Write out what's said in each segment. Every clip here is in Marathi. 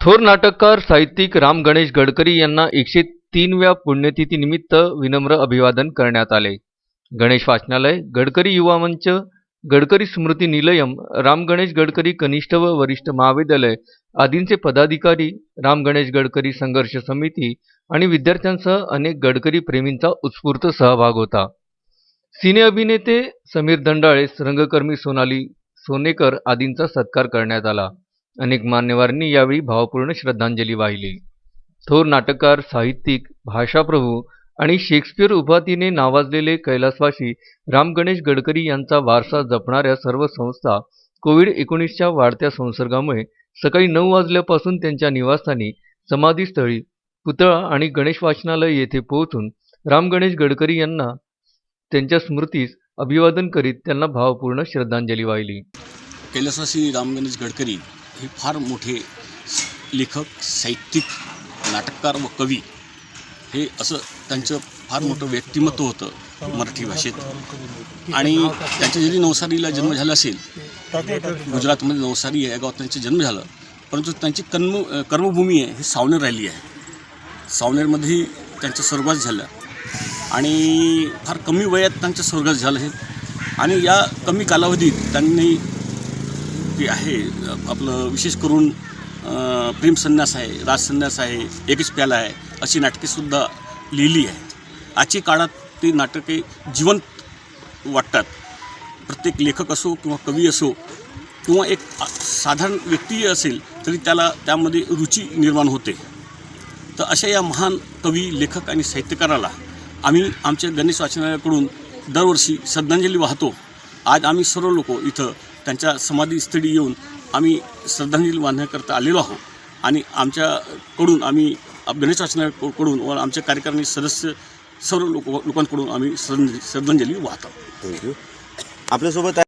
थोर नाटककार साहित्यिक राम गणेश गडकरी यांना एकशे तीनव्या पुण्यतिथीनिमित्त विनम्र अभिवादन करण्यात आले. गणेश वाचनालय गडकरी युवा मंच गडकरी स्मृती निलयम राम गणेश गडकरी कनिष्ठ व वरिष्ठ महाविद्यालय आदींचे पदाधिकारी राम गणेश गडकरी संघर्ष समिती आणि विद्यार्थ्यांसह अनेक गडकरी प्रेमींचा उत्स्फूर्त सहभाग होता. सिने अभिनेते समीर दंडाळे रंगकर्मी सोनाली सोनेकर आदींचा सत्कार करण्यात आला. अनेक मान्यवरांनी यावेळी भावपूर्ण श्रद्धांजली वाहिली. थोर नाटककार साहित्यिक भाषाप्रभू आणि शेक्सपियर उपाधीने नावाजलेले कैलासवासी राम गणेश गडकरी यांचा वारसा जपणाऱ्या सर्व संस्था कोविड एकोणीसच्या वाढत्या संसर्गामुळे सकाळी नऊ वाजल्यापासून त्यांच्या निवासस्थानी समाधीस्थळी पुतळा आणि गणेश वाचनालय येथे पोहोचून राम गणेश गडकरी यांना त्यांच्या स्मृतीस अभिवादन करीत त्यांना भावपूर्ण श्रद्धांजली वाहिली. कैलासवासी राम गणेश गडकरी हे फार मोठे लेखक साहित्यिक नाटककार व कवी हे असं त्यांचं फार मोठं व्यक्तिमत्व होतं मराठी भाषेत. आणि त्यांच्या जरी नवसारीला जन्म झाला असेल गुजरातमध्ये नवसारी या गावात त्यांचा जन्म झाला परंतु त्यांची कर्म कर्मभूमी आहे ही सावनेर राहिली आहे. सावनेरमध्येही त्यांचा स्वर्गास झाला आणि फार कमी वयात त्यांचा स्वर्गास झालं आहे आणि या कमी कालावधीत त्यांनी जे आहे आपलं विशेष करून अं, प्रेम संन्यास आहे राजसन्यास आहे एकच प्याला आहे अशी नाटकेसुद्धा लिहिली आहे. आजच्या काळात ते नाटके जिवंत वाटतात. प्रत्येक लेखक असो किंवा कवी असो किंवा एक साधारण व्यक्ती असेल तरी त्याला त्यामध्ये रुची निर्माण होते. तर अशा या महान कवी लेखक आणि साहित्यकाराला आम्ही आमच्या गणेश वाचनालयाकडून दरवर्षी श्रद्धांजली वाहतो. आज आम्ही सर्व लोक इथं त्यांच्या समाधीस्थळी येऊन आम्ही श्रद्धांजली वाहण्याकरता आलेलो आहोत. आणि आमच्याकडून आम्ही गणेश वाचनालयाकडून व आमच्या कार्यकारिणी सदस्य सर्व लोक लोकांकडून आम्ही श्रद्ध श्रद्धांजली वाहतो. थँक्यू आपल्यासोबत आहे.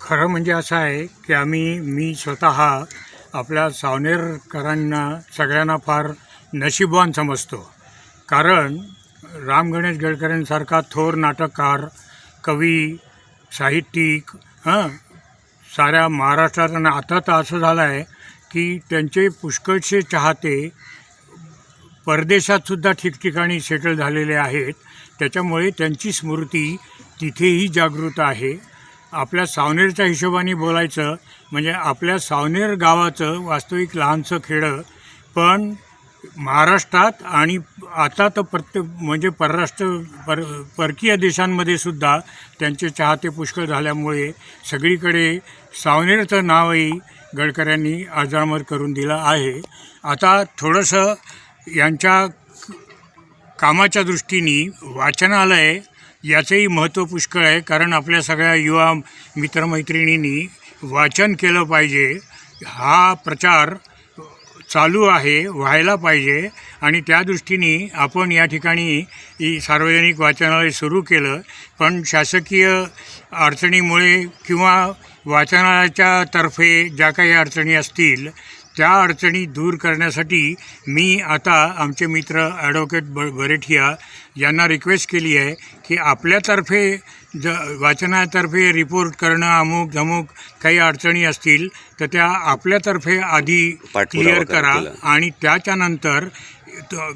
खरं म्हणजे असं आहे की आम्ही मी स्वतः आपल्या सावनेरकरांना सगळ्यांना फार नशीबवान समजतो. कारण राम गणेश गडकरींसारखा थोर नाटककार कवी साहित्यिक हां साऱ्या महाराष्ट्रात आणि आता तर असं झालं आहे की त्यांचे पुष्कळसे चाहते परदेशातसुद्धा ठिकठिकाणी सेटल झालेले आहेत. त्याच्यामुळे त्यांची स्मृती तिथेही जागृत आहे. आपल्या सावनेरच्या हिशोबाने बोलायचं म्हणजे आपल्या सावनेर गावाचं वास्तविक लहानसं खेडं पण महाराष्ट्रात आणि आता तर प्रत्येक म्हणजे परराष्ट्र पर परकीय देशांमध्ये सुद्धा त्यांचे चाहते पुष्कळ झाल्यामुळे सगळीकडे सावनेरचं नावही गडकऱ्यांनी अजामर करून दिलं आहे. आता थोडंसं यांच्या कामाच्या दृष्टीने वाचनालय याचंही महत्त्व पुष्कळ आहे कारण आपल्या सगळ्या युवा मित्रमैत्रिणींनी वाचन केलं पाहिजे. हा प्रचार चालू आहे व्हायला पाहिजे आणि त्या दृष्टीने आपण या ठिकाणी सार्वजनिक वाचनालय सुरू केलं. पण शासकीय अडचणीमुळे किंवा वाचनालयाच्या तर्फे ज्या काही अडचणी असतील त्या अडचणी दूर करण्यासाठी मी आता आमचे मित्र ॲडव्होकेट ब बरेठिया यांना रिक्वेस्ट केली आहे की आपल्यातर्फे ज वाचनातर्फे रिपोर्ट करणं अमुक धमुक काही अडचणी असतील तर त्या आपल्यातर्फे आधी क्लिअर करा. आणि त्याच्यानंतर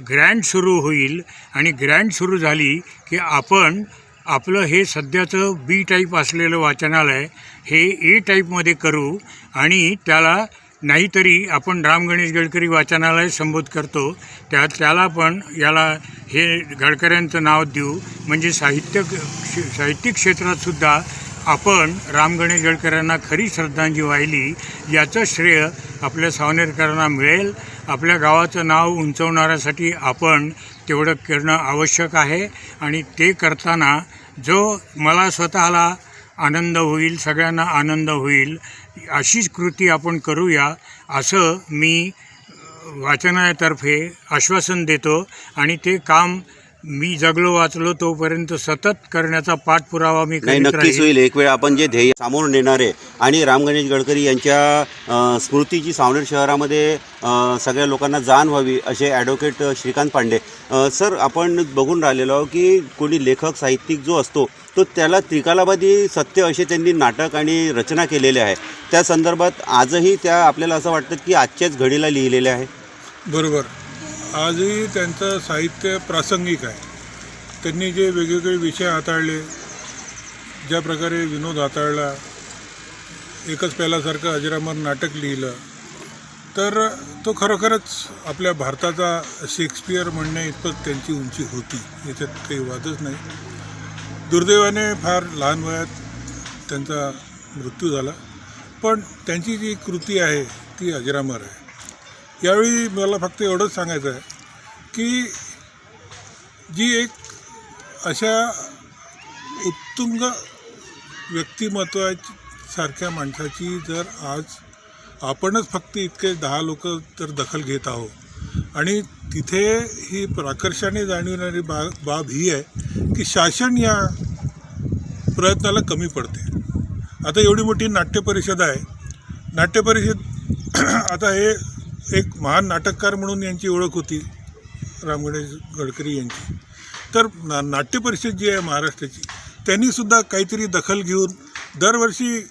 ग्रँड सुरू होईल आणि ग्रँड सुरू झाली की आपण आपलं हे सध्याचं बी टाईप असलेलं वाचनालय हे ए टाईपमध्ये करू आणि त्याला नाहीतरी आपण राम गणेश गडकरी वाचनालय संबोध करतो. त्या त्याला पण याला हे गडकऱ्यांचं नाव देऊ. म्हणजे साहित्य साहित्यिक क्षेत्रातसुद्धा आपण राम गणेश गडकऱ्यांना खरी श्रद्धांजली वाहिली. याचं श्रेय आपल्या सावनेरकरांना मिळेल. आपल्या गावाचं नाव उंचवणाऱ्यासाठी आपण तेवढं करणं आवश्यक आहे. आणि ते करताना जो मला स्वतःला आनंद होईल सगळ्यांना आनंद होईल अशीच कृती आपण करूया असं मी वाचनातर्फे आश्वासन देतो आणि ते काम मी जगलो वाचलो तोपर्यंत सतत करण्याचा पाठपुरावा मी नाही करीत नक्कीच होईल. एक वेळ आपण जे ध्येय समोर नेणार आहे आणि राम गणेश गडकरी यांच्या अ, स्मृतीची सावनेर शहरामध्ये अ, सगळ्या लोकांना जाण व्हावी असे ॲडव्होकेट श्रीकांत पांडे. अ, सर आपण बघून राहिलेलो आहोत की कोणी लेखक साहित्यिक जो असतो तो त्याला त्रिकालाबादी सत्य असे त्यांनी नाटक आणि रचना केलेले आहे. त्या संदर्भात आजही त्या आपल्याला असं वाटतं की आजच्याच घडीला लिहिलेले आहे? बरोबर. आजही त्यांचं साहित्य प्रासंगिक आहे. त्यांनी जे वेगवेगळे विषय हाताळले ज्या प्रकारे विनोद हाताळला एकच पेलासारखं अजरामर नाटक लिहिलं तर तो खरोखरच आपल्या भारताचा शेक्सपियर म्हणण्या इतपत त्यांची उंची होती. याच्यात काही वादच नाही. दुर्दैवाने फार लहान वयात त्यांचा मृत्यू झाला. पण त्यांची जी कृती आहे ती अजरामर आहे. यावेळी मला फक्त एवढंच सांगायचं आहे की जी एक अशा उत्तुंग व्यक्तिमत्वाची सारख्या माणसाची जर आज आपणच फक्त इतके दहा लोक तर दखल घेत आहोत आणि तिथे ही प्राकर्षाने जाणविणारी बा बाब ही आहे की शासन या प्रयत्नाला कमी पडते. आता एवढी मोठी नाट्य परिषद आहे. नाट्य परिषद आता हे एक महान नाटककार म्हणून यांची ओळख होती राम गणेश गडकरी यांची. तर ना नाट्य परिषद जी आहे महाराष्ट्राची त्यांनीसुद्धा काहीतरी दखल घेऊन दरवर्षी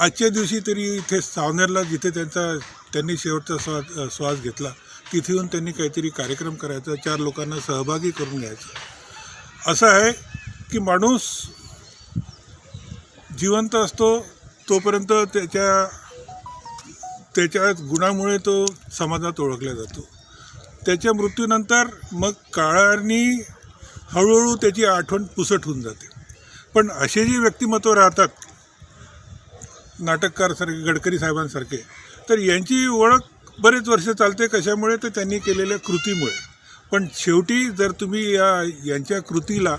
आजच्या दिवशी तरी इथे सावनेरला जिथे त्यांचा त्यांनी शेवटचा श्वास श्वास घेतला तिथे येऊन त्यांनी काहीतरी कार्यक्रम करायचा चार लोकांना सहभागी करून घ्यायचं. असं आहे की माणूस जिवंत असतो तोपर्यंत त्याच्या त्याच्या गुणामुळे तो समाजात ओळखला जातो. त्याच्या मृत्यूनंतर मग काळाने हळूहळू त्याची आठवण पुसट होऊन जाते. पण असे जे व्यक्तिमत्व राहतात नाटककारसारखे गडकरी साहेबांसारखे तर यांची ओळख बरेच वर्ष चालते कशामुळे? तर त्यांनी केलेल्या कृतीमुळे. पण शेवटी जर तुम्ही या यांच्या कृतीला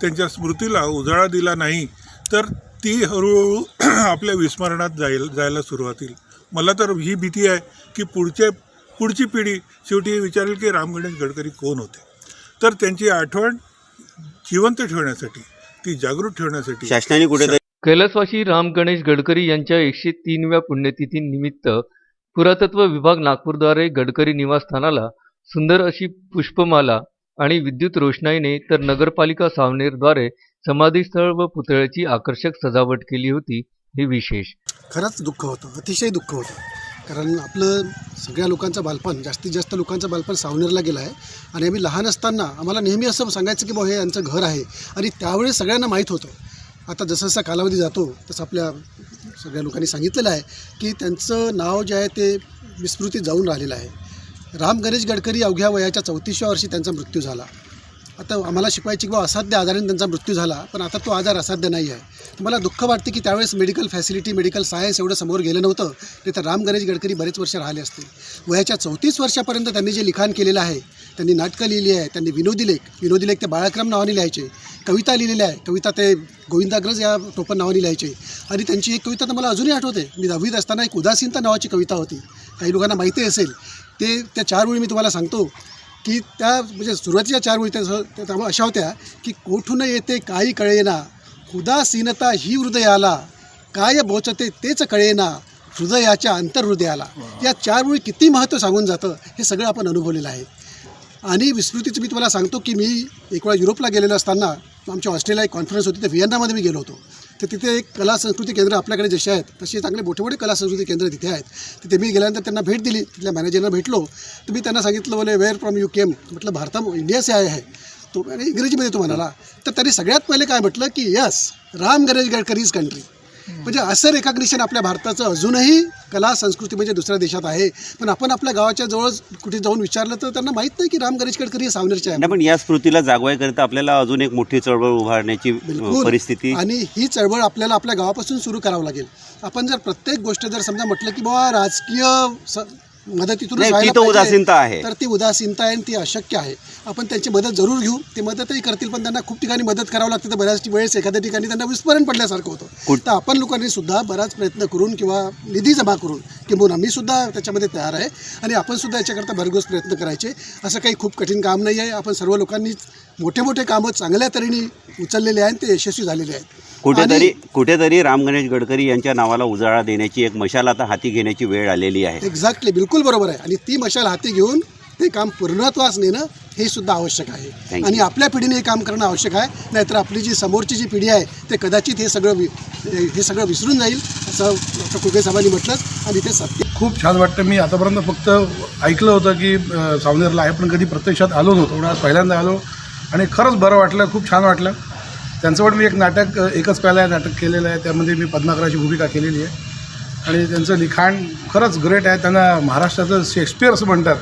त्यांच्या स्मृतीला उजाळा दिला नाही तर ती हळूहळू आपल्या विस्मरणात जाईल जायला सुरुवातील मला तर ही भीती आहे की पुढच्या पुढची पिढी शेवटी विचारेल की राम गणेश गडकरी कोण होते? तर त्यांची आठवण जिवंत ठेवण्यासाठी ती जागृत ठेवण्यासाठी शासनाने कुठेतरी कैलासवासी राम गणेश गडकरी यांच्या एकशे तीनव्या पुण्यतिथीनिमित्त पुरातत्व विभाग नागपूरद्वारे गडकरी निवासस्थानाला सुंदर अशी पुष्पमाला आणि विद्युत रोषणाईने तर नगरपालिका सावनेरद्वारे समाधीस्थळ व पुतळ्याची आकर्षक सजावट केली होती. हे विशेष. खरंच दुःख होतं अतिशय दुःख होतं. कारण आपलं सगळ्या लोकांचं बालपण जास्तीत जास्त लोकांचं बालपण सावनेरला गेलं आहे. आणि आम्ही लहान असताना आम्हाला नेहमी असं सांगायचं की बुवा हे यांचं घर आहे. आणि त्यावेळेस सगळ्यांना माहीत होतं. आता जसं जसा कालावधी जातो तसं आपल्या सगळ्या लोकांनी सांगितलेलं आहे की त्यांचं नाव जे आहे ते विस्मृतीत जाऊन राहिलेलं आहे. राम गणेश गडकरी अवघ्या वयाच्या चौतीसव्या वर्षी त्यांचा मृत्यू झाला. आता आम्हाला शिकवायची किंवा असाध्य आजाराने त्यांचा मृत्यू झाला पण आता तो आजार असाध्य नाही आहे. मला दुःख वाटते की त्यावेळेस मेडिकल फॅसिलिटी मेडिकल सायन्स एवढं समोर गेलं नव्हतं नाही तर राम गणेश गडकरी बरेच वर्ष राहिले असते वयाच्या चौतीस वर्षापर्यंत त्यांनी जे लिखाण केलेलं आहे त्यांनी नाटकं लिहिली आहे त्यांनी विनोदी लेख विनोदी लेख ते बाळाक्रम नावाने लिहायचे कविता लिहिलेल्या आहे कविता ते गोविंदाग्रज या टोपण नावाने लिहायचे. आणि त्यांची एक कविता तर मला अजूनही आठवते मी दहावीत असताना एक उदासीनता नावाची कविता होती. काही लोकांना माहिती असेल ते त्या चार वेळी मी तुम्हाला सांगतो. की त्या म्हणजे सुरुवातीच्या चार ओळी त्या त्यामुळे अशा होत्या की कोठून येते काही कळेना. उदासीनता ही हृदयाला. काय बोचते तेच कळेना. हृदयाच्या अंतर्हृदयाला. या चार वेळी किती महत्त्व सांगून जातं हे सगळं आपण अनुभवलेलं आहे. आणि विस्मृतीचं मी तुम्हाला सांगतो की मी एक वेळा युरोपला गेलेलो असताना आमच्या ऑस्ट्रेलिया एक कॉन्फरन्स होती ते व्हिएन्नामध्ये मी गेलो होतो. तर तिथे एक कला संस्कृती केंद्र आपल्याकडे जसे आहेत तसे चांगले मोठे मोठे कला संस्कृती केंद्र तिथे आहेत. तिथे मी गेल्यानंतर त्यांना भेट दिली तिथल्या मॅनेजरना भेटलो. तर मी त्यांना सांगितलं बोले वेअर फ्रॉम यू केम म्हटलं भारता इंडिया से आय आहे तो आणि इंग्रजीमध्ये तो म्हणाला तर त्यांनी सगळ्यात पहिले काय म्हटलं की यस राम गणेश गडकरीज कंट्री म्हणजे असं रेकॉग्निशन आपल्या भारताचं अजूनही कला संस्कृती म्हणजे दुसऱ्या देशात आहे. पण आपण आपल्या गावाच्या जवळ कुठे जाऊन विचारलं तर त्यांना माहीत नाही की राम गणेश गडकरी हे सावनेरचे आहे नाही पण या स्मृतीला जागवायकरिता आपल्याला अजून एक मोठी चळवळ उभारण्याची बिलकुल. परिस्थिती. आणि ही चळवळ आपल्याला आपल्या गावापासून सुरू करावं लागेल. आपण जर प्रत्येक गोष्ट जर समजा म्हटलं की बाबा राजकीय स मदतीतूनच नाही, ती व्हायला तर पाहिजे. उदासीनता आहे. तर ती उदासीनता आहे आणि ती अशक्य आहे. आपण त्यांची मदत जरूर घेऊ. ते मदतही करतील पण त्यांना खूप ठिकाणी मदत करावं लागते. तर बऱ्याच वेळेस एखाद्या ठिकाणी त्यांना विस्मरण पडल्यासारखं होतं. कुठ- तर आपण लोकांनी सुद्धा बराच प्रयत्न करून किंवा निधी जमा करून किंवा मी सुद्धा त्याच्यामध्ये तयार आहे. आणि आपण सुद्धा याच्याकरता भरघोस प्रयत्न करायचे. असं काही खूप कठीण काम नाही आहे. आपण सर्व लोकांनी मोठे मोठे कामं चांगल्या तऱ्हेने उचललेले आहेत ते यशस्वी झालेले आहेत. कुठेतरी कुठेतरी राम गणेश गडकरी यांच्या नावाला उजाळा देण्याची एक मशाल आता हाती घेण्याची वेळ आलेली आहे. एक्झॅक्टली बिलकुल बरोबर आहे. आणि ती मशाल हाती घेऊन ते काम पूर्णत्वास नेणं हे सुद्धा आवश्यक आहे. आणि आपल्या पिढीने हे काम करणं आवश्यक आहे. नाहीतर आपली जी समोरची जी पिढी आहे ते कदाचित हे सगळं वि हे सगळं विसरून जाईल असं डॉक्टर कुलके साहेबांनी म्हटलंच. आणि ते सत्य खूप छान वाटतं. मी आतापर्यंत फक्त ऐकलं होतं की सावनेरला आहे पण कधी प्रत्यक्षात आलो नव्हतो. पण आज पहिल्यांदा आलो. आणि खरंच बरं वाटलं खूप छान वाटलं. त्यांचं पण मी एक नाटक एकच पहिला नाटक केलेलं आहे. त्यामध्ये मी पद्माकराची भूमिका केलेली आहे. आणि त्यांचं लिखाण खरंच ग्रेट आहे. त्यांना महाराष्ट्राचं शेक्सपियर असं म्हणतात.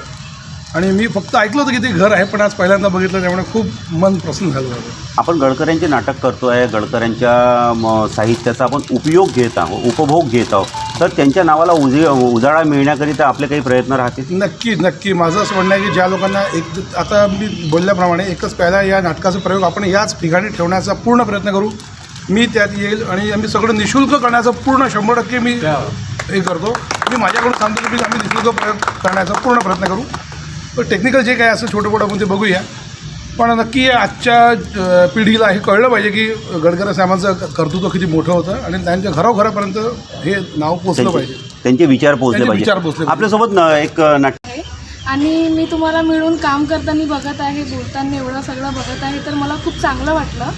आणि मी फक्त ऐकलं होतं की ते घर आहे पण आज पहिल्यांदा बघितलं त्यामुळे खूप मन प्रसन्न झालं होतं आपण गडकऱ्यांचे नाटक करतोय गडकऱ्यांच्या म, साहित्याचा आपण उपयोग घेत आहोत उपभोग घेत आहोत. तर त्यांच्या नावाला उजे उजाळा मिळण्याकरिता आपले काही प्रयत्न राहतील? नक्की नक्की. माझं असं म्हणणं आहे की ज्या लोकांना एक आता मी बोलल्याप्रमाणे एकच पहिला या नाटकाचा प्रयोग आपण याच ठिकाणी ठेवण्याचा पूर्ण प्रयत्न करू. मी त्यात येईल आणि आम्ही सगळं निशुल्क करण्याचा पूर्ण शंभर टक्के मी हे करतो. मी माझ्याकडून सांगतो की आम्ही निशुल्क प्रयोग करण्याचा पूर्ण प्रयत्न करू. टेक्निकल जे काय असं छोटं मोठं आपण ते बघूया. पण नक्की आजच्या पिढीला हे कळलं पाहिजे की गडकरी साहेबांचं कर्तृत्व किती मोठं होतं आणि त्यांच्या घरोघरापर्यंत हे नाव पोचलं पाहिजे. त्यांचे विचार पोहोचले विचार पाहिजे. पोहोचले पाहिजे. आपल्यासोबत न- एक नाट आहे आणि मी तुम्हाला मिळून काम करताना बघत आहे बोलताना एवढं सगळं बघत आहे तर मला खूप चांगलं वाटलं.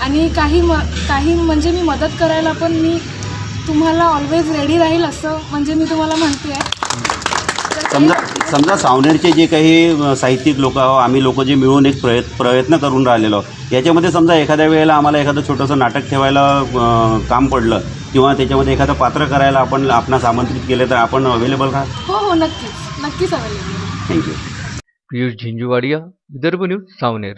आणि काही म काही म्हणजे मी मदत करायला पण मी तुम्हाला ऑलवेज रेडी राहील असं म्हणजे मी तुम्हाला म्हणते आहे समजा समजा सावनेरचे जे काही साहित्यिक लोक आहो आम्ही लोक जे मिळून एक प्रयत् प्रयत्न करून राहिलेलो आहोत याच्यामध्ये समजा एखाद्या वेळेला आम्हाला एखादं छोटंसं नाटक ठेवायला काम पडलं किंवा त्याच्यामध्ये एखादं पात्र करायला आपण आपणास आमंत्रित केलं तर आपण अवेलेबल राहा हो हो नक्कीच. नक्कीच available thank you Piyush Jhinjuwadia Vidarbha news Saoner.